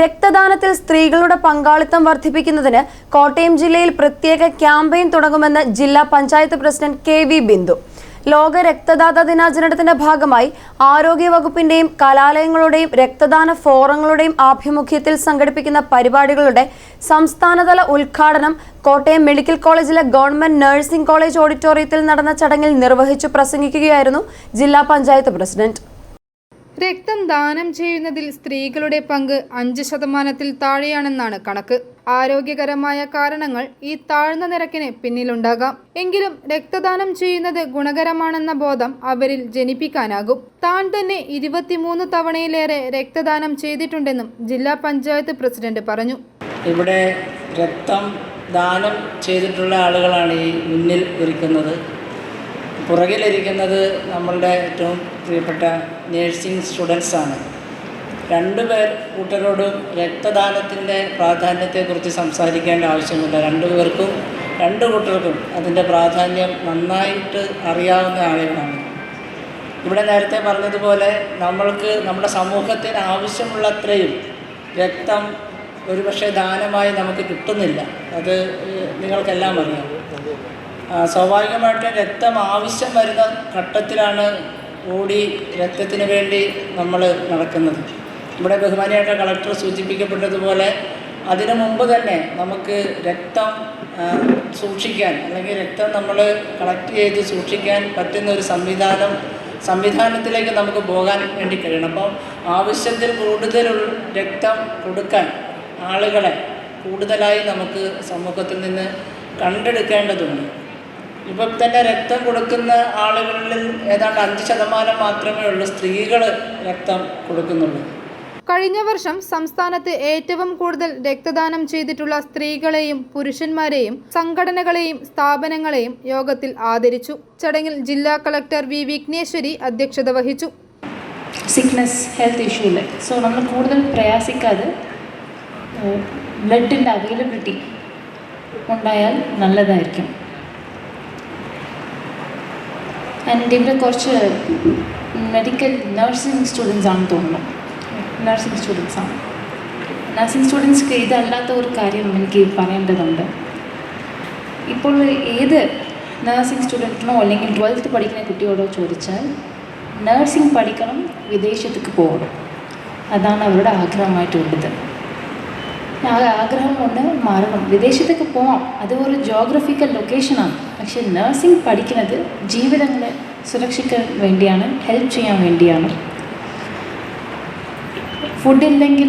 രക്തദാനത്തിൽ സ്ത്രീകളുടെ പങ്കാളിത്തം വർദ്ധിപ്പിക്കുന്നതിന് കോട്ടയം ജില്ലയിൽ പ്രത്യേക ക്യാമ്പയിൻ തുടങ്ങുമെന്ന് ജില്ലാ panchayat president K V Bindu. ലോക രക്തദാത ദിനാചരണത്തിന്റെ ഭാഗമായി ആരോഗ്യ വകുപ്പിന്റെയും കലാലയങ്ങളുടെയും രക്തദാന ഫോറങ്ങളുടെയും ആഭിമുഖ്യത്തിൽ സംഘടിപ്പിക്കുന്ന പരിപാടികളുടെ സംസ്ഥാനതല ഉദ്ഘാടനം കോട്ടയം മെഡിക്കൽ കോളേജിലെ ഗവൺമെന്റ് നഴ്സിംഗ് കോളേജ് ഓഡിറ്റോറിയത്തിൽ നടന്ന ചടങ്ങിൽ നിർവഹിച്ചു പ്രസംഗിക്കുകയായിരുന്നു ജില്ലാ പഞ്ചായത്ത് പ്രസിഡന്റ്. രക്തം ദാനം ചെയ്യുന്നതിൽ സ്ത്രീകളുടെ പങ്ക് അഞ്ച് ശതമാനത്തിൽ താഴെയാണെന്നാണ് കണക്ക്. ആരോഗ്യകരമായ കാരണങ്ങൾ ഈ താഴ്ന്ന നിരക്കിന് പിന്നിലുണ്ടാകാം. എങ്കിലും രക്തദാനം ചെയ്യുന്നത് ഗുണകരമാണെന്ന ബോധം അവരിൽ ജനിപ്പിക്കാനാകും. താൻ തന്നെ ഇരുപത്തിമൂന്ന് തവണയിലേറെ രക്തദാനം ചെയ്തിട്ടുണ്ടെന്നും ജില്ലാ പഞ്ചായത്ത് പ്രസിഡന്റ് പറഞ്ഞു. ഇവിടെ രക്തം ദാനം ചെയ്തിട്ടുള്ള ആളുകളാണ് ഈ മുന്നിൽ ഇരിക്കുന്നത്. പുറകിലിരിക്കുന്നത് നമ്മളുടെ ഏറ്റവും പ്രിയപ്പെട്ട നേഴ്സിംഗ് സ്റ്റുഡൻസാണ് രണ്ടു പേർ കൂട്ടരോടും രക്തദാനത്തിന്റെ പ്രാധാന്യത്തെക്കുറിച്ച് സംസാരിക്കേണ്ട ആവശ്യമില്ല. രണ്ടു പേർക്കും രണ്ട് കൂട്ടർക്കും അതിന്റെ പ്രാധാന്യം നന്നായിട്ട് അറിയാവുന്ന ആളുകളാണ്. ഇവിടെ നേരത്തെ പറഞ്ഞതുപോലെ നമ്മൾക്ക് നമ്മുടെ സമൂഹത്തിന് ആവശ്യമുള്ളത്രയും രക്തം ഒരുപക്ഷെ ദാനമായി നമുക്ക് കിട്ടുന്നില്ല. അത് നിങ്ങൾക്കെല്ലാം അറിയാം. സ്വാഭാവികമായിട്ടും രക്തം ആവശ്യം വരുന്ന ഘട്ടത്തിലാണ് ഓടി രക്തത്തിന് വേണ്ടി നമ്മൾ നടക്കുന്നത്. ഇവിടെ ബഹുമാനിയായിട്ട് കളക്ടർ സൂചിപ്പിക്കപ്പെട്ടതുപോലെ അതിനു മുമ്പ് തന്നെ നമുക്ക് രക്തം സൂക്ഷിക്കാൻ അല്ലെങ്കിൽ രക്തം നമ്മൾ കളക്ട് ചെയ്ത് സൂക്ഷിക്കാൻ പറ്റുന്ന ഒരു സംവിധാനം സംവിധാനത്തിലേക്ക് നമുക്ക് പോകാൻ വേണ്ടി കഴിയണം. അപ്പം ആവശ്യത്തിൽ കൂടുതൽ രക്തം കൊടുക്കാൻ ആളുകളെ കൂടുതലായി നമുക്ക് സമൂഹത്തിൽ നിന്ന് കണ്ടെടുക്കേണ്ടതുണ്ട്. ഇപ്പം തന്നെ രക്തം കൊടുക്കുന്ന ആളുകളിൽ ഏതാണ്ട് അഞ്ച് ശതമാനം മാത്രമേ ഉള്ളൂ സ്ത്രീകൾ രക്തം കൊടുക്കുന്നുള്ളൂ. കഴിഞ്ഞ വർഷം സംസ്ഥാനത്ത് ഏറ്റവും കൂടുതൽ രക്തദാനം ചെയ്തിട്ടുള്ള സ്ത്രീകളെയും പുരുഷന്മാരെയും സംഘടനകളെയും സ്ഥാപനങ്ങളെയും യോഗത്തിൽ ആദരിച്ചു. ചടങ്ങിൽ ജില്ലാ കളക്ടർ വി വിഘ്നേശ്വരി അധ്യക്ഷത വഹിച്ചു. സിക്നസ് ഹെൽത്ത് ഇഷ്യൂവിൽ സോ നമ്മൾ കൂടുതൽ പ്രയാസിക്കാതെ ബ്ലഡിന്റെ അവൈലബിലിറ്റി ഉണ്ടായാൽ നല്ലതായിരിക്കും. ആൻഡ് ഇവിടെ കുറച്ച് മെഡിക്കൽ നഴ്സിംഗ് സ്റ്റുഡൻസ് ആണെന്ന് തോന്നുന്നു. നഴ്സിംഗ് സ്റ്റുഡൻസ് ആണ്. നഴ്സിംഗ് സ്റ്റുഡൻസ്ക്ക് ഇതല്ലാത്ത ഒരു കാര്യം എനിക്ക് പറയേണ്ടതുണ്ട്. ഇപ്പോൾ ഏത് നഴ്സിംഗ് സ്റ്റുഡന്റിനോ അല്ലെങ്കിൽ ട്വൽത്ത് പഠിക്കുന്ന കുട്ടിയോടോ ചോദിച്ചാൽ നഴ്സിംഗ് പഠിക്കണം വിദേശത്തേക്ക് പോകണം. അതാണ് അവരുടെ ആഗ്രഹമായിട്ടുള്ളത്. ആഗ്രഹം കൊണ്ട് മാറണം. വിദേശത്തേക്ക് പോവാം. അത് ഒരു ജോഗ്രഫിക്കൽ ലൊക്കേഷനാണ് പക്ഷേ നഴ്സിംഗ് പഠിക്കുന്നത് ജീവിതങ്ങളെ സുരക്ഷിക്കാൻ വേണ്ടിയാണ് ഹെൽപ്പ് ചെയ്യാൻ വേണ്ടിയാണ്. ഫുഡ് ഇല്ലെങ്കിൽ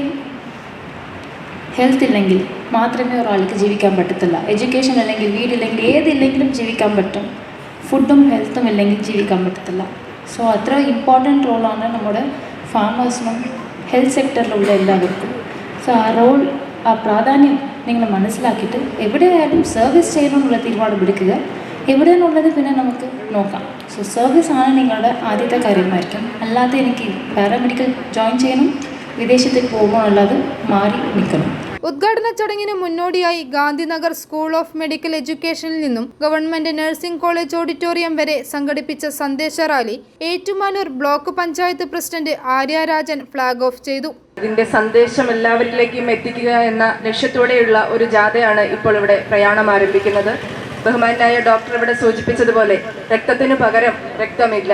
ഹെൽത്ത് ഇല്ലെങ്കിൽ മാത്രമേ ഒരാൾക്ക് ജീവിക്കാൻ പറ്റത്തില്ല എഡ്യൂക്കേഷൻ അല്ലെങ്കിൽ വീടില്ലെങ്കിൽ ഏതില്ലെങ്കിലും ജീവിക്കാൻ പറ്റും. ഫുഡും ഹെൽത്തും ഇല്ലെങ്കിൽ ജീവിക്കാൻ പറ്റത്തില്ല. സോ അത്ര ഇമ്പോർട്ടന്റ് റോളാണ് നമ്മുടെ ഫാമേഴ്സിനും ഹെൽത്ത് സെക്ടറിലുള്ള എല്ലാവർക്കും. സോ ആ റോൾ ആ പ്രാധാന്യം നിങ്ങൾ മനസ്സിലാക്കിയിട്ട് എവിടെയായാലും സർവീസ് ചെയ്യണമെന്നുള്ള തീരുമാനമെടുക്കുക. എവിടെയെന്നുള്ളത് പിന്നെ നമുക്ക് നോക്കാം. സോ സർവീസ് ആണ് നിങ്ങളുടെ ആദ്യത്തെ കാര്യമായിരിക്കും. അല്ലാതെ എനിക്ക് പാരാമെഡിക്കൽ ജോയിൻ ചെയ്യണം വിദേശത്തേക്ക് പോകുമ്പോൾ അല്ലാതെ മാറി നിൽക്കണം. ഉദ്ഘാടന ചടങ്ങിന് മുന്നോടിയായി ഗാന്ധിനഗർ സ്കൂൾ ഓഫ് മെഡിക്കൽ എഡ്യൂക്കേഷനിൽ നിന്നും ഗവൺമെന്റ് നഴ്സിംഗ് കോളേജ് ഓഡിറ്റോറിയം വരെ സംഘടിപ്പിച്ച സന്ദേശ rally Ettumanoor block panchayat president Aryarajan flag off ചെയ്തു. ഇതിന്റെ സന്ദേശം എല്ലാവരിലേക്കും എത്തിക്കുക എന്ന ലക്ഷ്യത്തോടെയുള്ള ഒരു ജാഥയാണ് ഇപ്പോൾ ഇവിടെ പ്രയാണം ആരംഭിക്കുന്നത്. ബഹുമാനായ ഡോക്ടർ ഇവിടെ സൂചിപ്പിച്ചതുപോലെ രക്തത്തിനു പകരം രക്തമില്ല.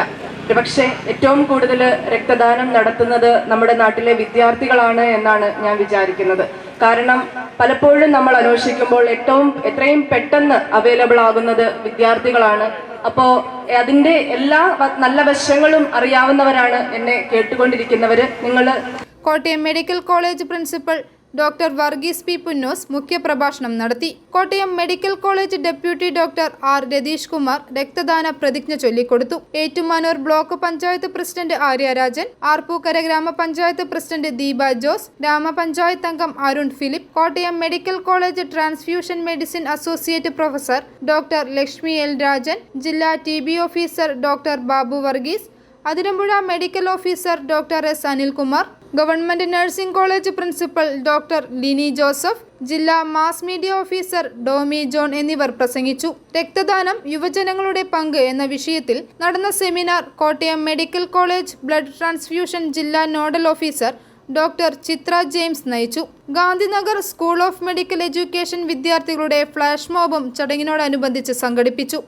പക്ഷേ ഏറ്റവും കൂടുതൽ രക്തദാനം നടത്തുന്നത് നമ്മുടെ നാട്ടിലെ വിദ്യാർത്ഥികളാണ് എന്നാണ് ഞാൻ വിചാരിക്കുന്നത്. കാരണം പലപ്പോഴും നമ്മൾ അന്വേഷിക്കുമ്പോൾ ഏറ്റവും എത്രയും പെട്ടെന്ന് അവൈലബിൾ ആകുന്നത് വിദ്യാർത്ഥികളാണ്. അപ്പോൾ അതിന്റെ എല്ലാ നല്ല വശങ്ങളും അറിയാവുന്നവരാണ് എന്നെ കേട്ടുകൊണ്ടിരിക്കുന്നവർ നിങ്ങൾ Kottayam medical college principal doctor Varghese P Punnoose മുഖ്യപ്രഭാഷണം നടത്തി. Kottayam medical college deputy doctor R Ratheesh Kumar രക്തദാന പ്രതിജ്ഞ ചൊല്ലിക്കൊടുത്തു. ഏറ്റുമാനൂർ ബ്ലോക്ക് പഞ്ചായത്ത് പ്രസിഡന്റ് ആര്യരാജൻ ആർപ്പൂക്കര ഗ്രാമപഞ്ചായത്ത് പ്രസിഡന്റ് ദീപ ജോസ് ഗ്രാമപഞ്ചായത്ത് അംഗം Arun Philip Kottayam medical college transfusion medicine associate professor doctor Lakshmi L Rajan ജില്ലാ T officer doctor Babu Varghese Athirampuzha medical officer doctor S Anilkumar government nursing college principal doctor Lini Joseph ജില്ലാ mass media officer Domi John എന്നിവർ പ്രസംഗിച്ചു. രക്തദാനം യുവജനങ്ങളുടെ പങ്ക് എന്ന വിഷയത്തിൽ നടന്ന seminar Kottayam medical college blood transfusion ജില്ലാ nodal officer doctor Chitra James നയിച്ചു. Gandhinagar school of medical education വിദ്യാർത്ഥികളുടെ ഫ്ലാഷ് മോബും ചടങ്ങിനോടനുബന്ധിച്ച് സംഘടിപ്പിച്ചു.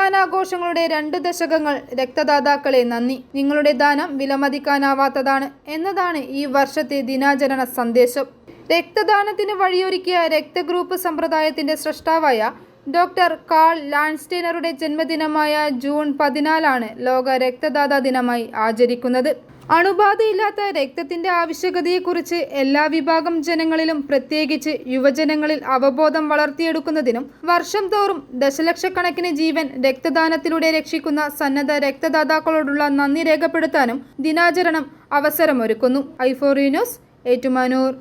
രക്തദാനാഘോഷങ്ങളുടെ രണ്ട് ദശകങ്ങൾ രക്തദാതാക്കളെ നന്ദി. നിങ്ങളുടെ ദാനം വിലമതിക്കാനാവാത്തതാണ് എന്നതാണ് ഈ വർഷത്തെ ദിനാചരണ സന്ദേശം. രക്തദാനത്തിന് വഴിയൊരുക്കിയ രക്തഗ്രൂപ്പ് സമ്പ്രദായത്തിന്റെ സൃഷ്ടാവായ ഡോക്ടർ കാൾ ലാൻസ്റ്റൈനറുടെ ജന്മദിനമായ ജൂൺ പതിനാലാണ് ലോക രക്തദാതാ ദിനമായി ആചരിക്കുന്നത്. അണുബാധയില്ലാത്ത രക്തത്തിന്റെ ആവശ്യകതയെക്കുറിച്ച് എല്ലാ വിഭാഗം ജനങ്ങളിലും പ്രത്യേകിച്ച് യുവജനങ്ങളിൽ അവബോധം വളർത്തിയെടുക്കുന്നതിനും വർഷം തോറും ദശലക്ഷക്കണക്കിന് ജീവൻ രക്തദാനത്തിലൂടെ രക്ഷിക്കുന്ന സന്നദ്ധ രക്തദാതാക്കളോടുള്ള നന്ദി രേഖപ്പെടുത്താനും ദിനാചരണം അവസരമൊരുക്കുന്നു. ഐഫോറിയനോസ് ഏറ്റുമാനൂർ.